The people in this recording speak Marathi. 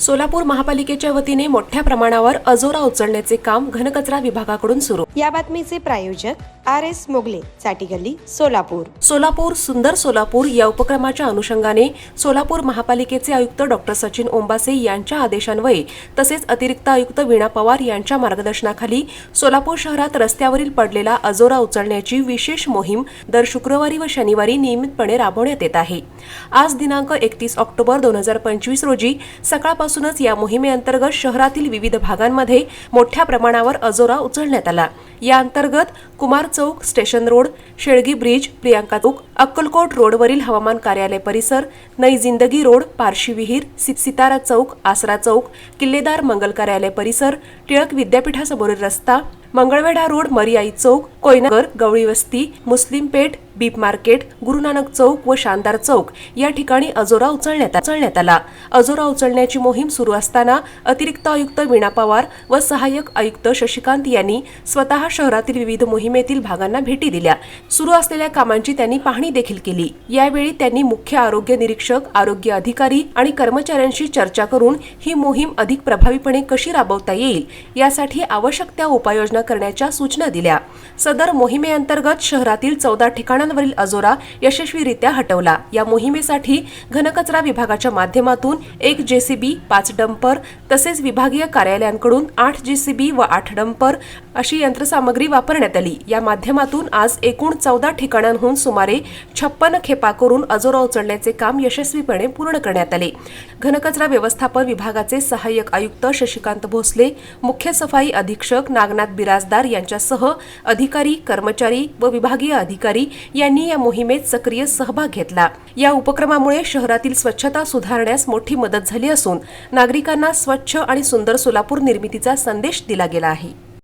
सोलापूर महापालिकेच्या वतीने मोठ्या प्रमाणावर अजोरा उचलण्याचे काम घनकचरा विभागाकडून सुरू. या बातमीचे प्रायोजक आर एस मोगले चाटीगल्ली सोलापूर. सोलापूर सुंदर सोलापूर या उपक्रमाच्या अनुषंगाने सोलापूर महापालिकेचे आयुक्त डॉक्टर सचिन ओंबासे यांच्या आदेशान्वये तसेच अतिरिक्त आयुक्त वीणा पवार यांच्या मार्गदर्शनाखाली सोलापूर शहरात रस्त्यावरील पडलेला अजोरा उचलण्याची विशेष मोहीम दर शुक्रवारी व शनिवारी नियमितपणे राबवण्यात येत आहे. आज दिनांक एकतीस ऑक्टोबर दोन हजार पंचवीस रोजी सकाळपासूनच या मोहिमेअंतर्गत शहरातील विविध भागांमध्ये मोठ्या प्रमाणावर अजोरा उचलण्यात आला. या अंतर्गत Kumar Chowk station road Shelgi bridge Priyanka Chowk Akkalkot रोडवरील हवामान कार्यालय परिसर नई जिंदगी रोड पारशी विहीर सि- सितारा चौक आसरा चौक किल्लेदार मंगल कार्यालय परिसर टिळक विद्यापीठासमोरील रस्ता मंगळवेढा रोड मरियाई चौक कोयनगर गवळी वस्ती मुस्लिम पेठ बीप मार्केट गुरुनानक चौक व शानदार चौक या ठिकाणी अजोरा उचलण्यात उचलण्यात आला. अजोरा उचलण्याची मोहीम सुरू असताना अतिरिक्त आयुक्त वीणा पवार व सहाय्यक आयुक्त शशिकांत यांनी स्वतः शहरातील विविध मोहिमेतील भागांना भेटी दिल्या. सुरू असलेल्या कामांची त्यांनी पाहणी देखील केली. यावेळी त्यांनी मुख्य आरोग्य निरीक्षक आरोग्य अधिकारी आणि कर्मचाऱ्यांशी चर्चा करून ही मोहीम अधिक प्रभावीपणे कशी राबवता येईल यासाठी आवश्यक त्या उपाययोजना पूर्ण करण्याच्या सूचना दिल्या. सदर मोहिमेअंतर्गत शहरातील चौदा ठिकाणांवरील अजोरा यशस्वीरित्या हटवला. या मोहिमेसाठी घनकचरा विभागाच्या माध्यमातून एक जेसीबी पाच डंपर तसेच विभागीय कार्यालयांकडून आठ जेसीबी व आठ डंपर अशी यंत्रसामग्री वापरण्यात आली. या माध्यमातून आज एकूण चौदा ठिकाणांहून सुमारे छप्पन खेपा करून अजोरा उचलण्याचे काम यशस्वीपणे पूर्ण करण्यात आले. घनकचरा व्यवस्थापन विभागाचे सहाय्यक आयुक्त शशिकांत भोसले मुख्य सफाई अधीक्षक नागनाथ बिराजदार यांच्यासह अधिकारी कर्मचारी व विभागीय अधिकारी यांनी या मोहिमेत सक्रिय सहभाग घेतला. या उपक्रमामुळे शहरातील स्वच्छता सुधारण्यास मोठी मदत झाली असून नागरिकांना स्वच्छ आणि सुंदर सोलापूर निर्मितीचा संदेश दिला गेला आहे.